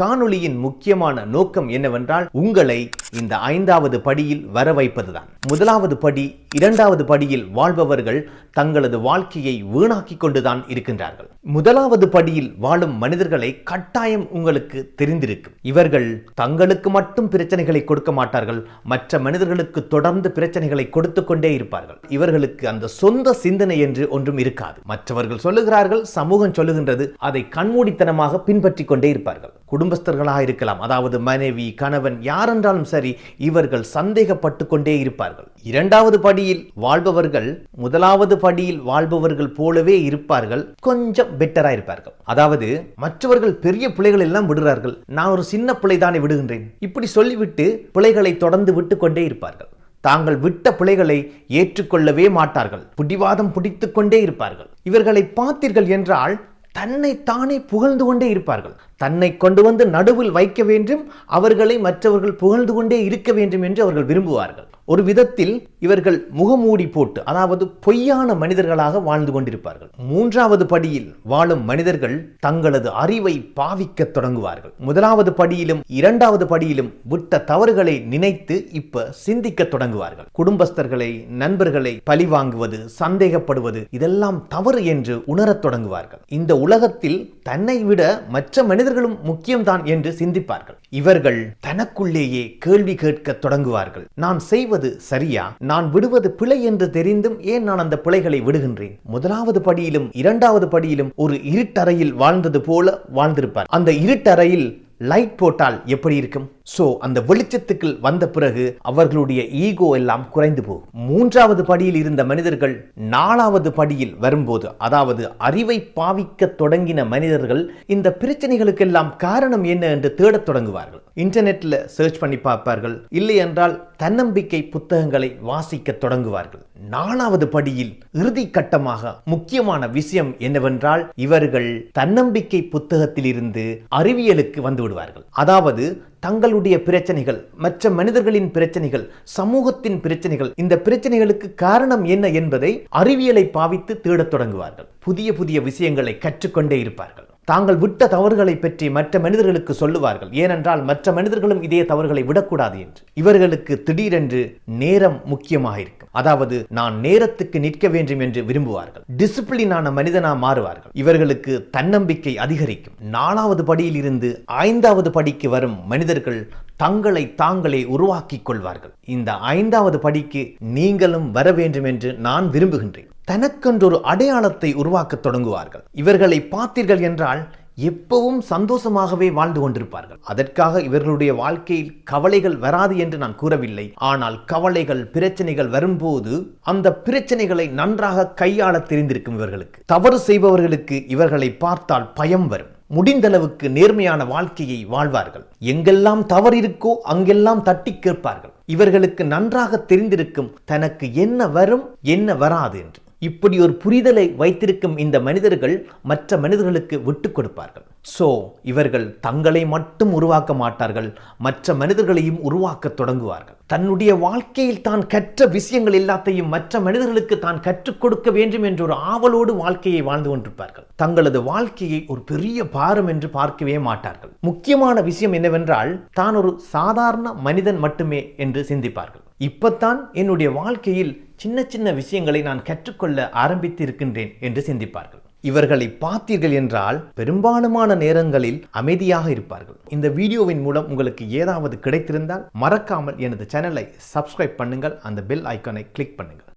காணொளியின் முக்கியமான நோக்கம் என்னவென்றால் உங்களை இந்த ஐந்தாவது படியில் வர வைப்பதுதான் முதலாவது படி இரண்டாவது படியில் வாழ்பவர்கள் தங்களது வாழ்க்கையை வீணாக்கிக் கொண்டுதான் இருக்கின்றார்கள். முதலாவது படியில் வாழும் மனிதர்களை கட்டாயம் உங்களுக்கு தெரிந்திருக்கும். இவர்கள் தங்களுக்கு மட்டும் பிரச்சனைகளை கொடுக்க மாட்டார்கள் மற்ற மனிதர்களுக்கு தொடர்ந்து பிரச்சனைகளை கொடுத்து கொண்டே இருப்பார்கள். இவர்களுக்கு அந்த சொந்த சிந்தனை என்று ஒன்றும் இருக்காது. மற்றவர்கள் சொல்லுகிறார்கள் சமூகம் சொல்லுகின்றது அதை கண்மூடித்தனமாக பின்பற்றி கொண்டே இருப்பார்கள். குடும்பஸ்தர்களாக இருக்கலாம். அதாவது மனைவி கணவன் யாரென்றாலும் சரி இவர்கள் சந்தேகப்பட்டு கொண்டே இருப்பார்கள். இரண்டாவது படியில் வாழ்பவர்கள் முதலாவது படியில் வாழ்பவர்கள் போலவே இருப்பார்கள். கொஞ்சம் பெட்டரா இருப்பார்கள். அதாவது மற்றவர்கள் பெரிய பிள்ளைகள் எல்லாம் விடுறார்கள். நான் ஒரு சின்ன பிள்ளை தானே விடுகின்றேன். இப்படி சொல்லிவிட்டு பிள்ளைகளை தொடர்ந்து விட்டு கொண்டே இருப்பார்கள். தாங்கள் விட்ட பிள்ளைகளை ஏற்றுக்கொள்ளவே மாட்டார்கள். புடிவாதம் பிடித்து கொண்டே இருப்பார்கள். இவர்களை பார்த்தீர்கள் என்றால் தன்னை தானே புகழ்ந்து கொண்டே இருப்பார்கள். தன்னை கொண்டு வந்து நடுவில் வைக்க வேண்டும் அவர்களை மற்றவர்கள் புகழ்ந்து கொண்டே இருக்க வேண்டும் என்று அவர்கள் விரும்புவார்கள். ஒரு விதத்தில் இவர்கள் முகமூடி போட்டு அதாவது பொய்யான மனிதர்களாக வாழ்ந்து கொண்டிருப்பார்கள். மூன்றாவது படியில் வாழும் மனிதர்கள் தங்களது அறிவை பாவிக்க தொடங்குவார்கள். முதலாவது படியிலும் இரண்டாவது படியிலும் விட்ட தவறுகளை நினைத்து இப்ப சிந்திக்க தொடங்குவார்கள். குடும்பஸ்தர்களை நண்பர்களை பழி வாங்குவது சந்தேகப்படுவது இதெல்லாம் தவறு என்று உணரத் தொடங்குவார்கள். இந்த உலகத்தில் தன்னை விட மற்ற மனிதர்களும் முக்கியம்தான் என்று சிந்திப்பார்கள். இவர்கள் தனக்குள்ளேயே கேள்வி கேட்க தொடங்குவார்கள். நான் செய்வது சரியா? நான் விடுவது பிழை என்று தெரிந்தும் ஏன் நான் அந்த பிழைகளை விடுகின்றேன்? முதலாவது படியிலும் இரண்டாவது படியிலும் ஒரு இருட்டறையில் வாழ்ந்தது போல வாழ்ந்திருப்பார். அந்த இருட்டறையில் லைட் போட்டால் எப்படி இருக்கும்? சோ அந்த வெளிச்சத்துக்கு வந்த பிறகு அவர்களுடைய ஈகோ எல்லாம் குறைந்து போகும். மூன்றாவது படியில் இருந்த மனிதர்கள் நாலாவது படியில் வரும்போது அதாவது அறிவை பாவிக்க தொடங்கின மனிதர்கள் இந்த பிரச்சனைகளுக்கெல்லாம் காரணம் என்ன என்று தேடத் தொடங்குவார்கள். இன்டர்நெட்ல சர்ச் பண்ணி பார்ப்பார்கள். இல்லை என்றால் தன்னம்பிக்கை புத்தகங்களை வாசிக்க தொடங்குவார்கள். நாலாவது படியில் இறுதி கட்டமாக முக்கியமான விஷயம் என்னவென்றால் இவர்கள் தன்னம்பிக்கை புத்தகத்தில் இருந்து அறிவியலுக்கு வந்துவிடும் விடுவார்கள். அதாவது தங்களுடைய பிரச்சனைகள் மற்ற மனிதர்களின் பிரச்சனைகள் சமூகத்தின் பிரச்சனைகள் இந்த பிரச்சனைகளுக்கு காரணம் என்ன என்பதை அறிவியலை பாவித்து தேடத் தொடங்குவார்கள். புதிய புதிய விஷயங்களை கற்றுக்கொண்டே இருப்பார்கள். தாங்கள் விட்ட தவறுகளை பற்றி மற்ற மனிதர்களுக்கு சொல்லுவார்கள். ஏனென்றால் மற்ற மனிதர்களும் இதே தவறுகளை விடக்கூடாது என்று. இவர்களுக்கு திடீரென்று நேரம் முக்கியமாக இருக்கும் அதாவது நான் நேரத்துக்கு நிற்க வேண்டும் என்று விரும்புவார்கள். டிசிப்ளினான மனிதனா மாறுவார்கள். இவர்களுக்கு தன்னம்பிக்கை அதிகரிக்கும். நாலாவது படியில் இருந்து ஐந்தாவது படிக்கு வரும் மனிதர்கள் தங்களை தாங்களே உருவாக்கிக் கொள்வார்கள். இந்த ஐந்தாவது படிக்கு நீங்களும் வர வேண்டும் என்று நான் விரும்புகின்றேன். தனக்கென்றொரு அடையாளத்தை உருவாக்கத் தொடங்குவார்கள். இவர்களை பார்த்தீர்கள் என்றால் எப்பவும் சந்தோஷமாகவே வாழ்ந்து கொண்டிருப்பார்கள். அதற்காக இவர்களுடைய வாழ்க்கையில் கவலைகள் வராது என்று நான் கூறவில்லை. ஆனால் கவலைகள் பிரச்சனைகள் வரும்போது அந்த பிரச்சனைகளை நன்றாக கையாள தெரிந்திருக்கும் இவர்களுக்கு. தவறு செய்பவர்களுக்கு இவர்களை பார்த்தால் பயம் வரும். முடிந்தளவுக்கு நேர்மையான வாழ்க்கையை வாழ்வார்கள். எங்கெல்லாம் தவறு இருக்கோ அங்கெல்லாம் தட்டி கேட்பார்கள். இவர்களுக்கு நன்றாக தெரிந்திருக்கும் தனக்கு என்ன வரும் என்ன வராது என்று. இப்படி ஒரு புரிதலை வைத்திருக்கும் இந்த மனிதர்கள் மற்ற மனிதர்களுக்கு விட்டு கொடுப்பார்கள். ஸோ இவர்கள் தங்களை மட்டும் உருவாக்க மாட்டார்கள் மற்ற மனிதர்களையும் உருவாக்க தொடங்குவார்கள். தன்னுடைய வாழ்க்கையில் தான் கற்ற விஷயங்கள் எல்லாத்தையும் மற்ற மனிதர்களுக்கு தான் கற்றுக் கொடுக்க வேண்டும் என்ற ஒரு ஆவலோடு வாழ்க்கையை வாழ்ந்து கொண்டிருப்பார்கள். தங்களது வாழ்க்கையை ஒரு பெரிய பாரம் என்று பார்க்கவே மாட்டார்கள். முக்கியமான விஷயம் என்னவென்றால் தான் ஒரு சாதாரண மனிதன் மட்டுமே என்று சிந்திப்பார்கள். இப்பத்தான் என்னுடைய வாழ்க்கையில் சின்ன சின்ன விஷயங்களை நான் கற்றுக்கொள்ள ஆரம்பித்து இருக்கின்றேன் என்று சிந்திப்பார்கள். இவர்களை பார்த்தீர்கள் என்றால் பெரும்பாலுமான நேரங்களில் அமைதியாக இருப்பார்கள். இந்த வீடியோவின் மூலம் உங்களுக்கு ஏதாவது கிடைத்திருந்தால் மறக்காமல் எனது சேனலை சப்ஸ்கிரைப் பண்ணுங்கள். அந்த பெல் ஐக்கானை கிளிக் பண்ணுங்கள்.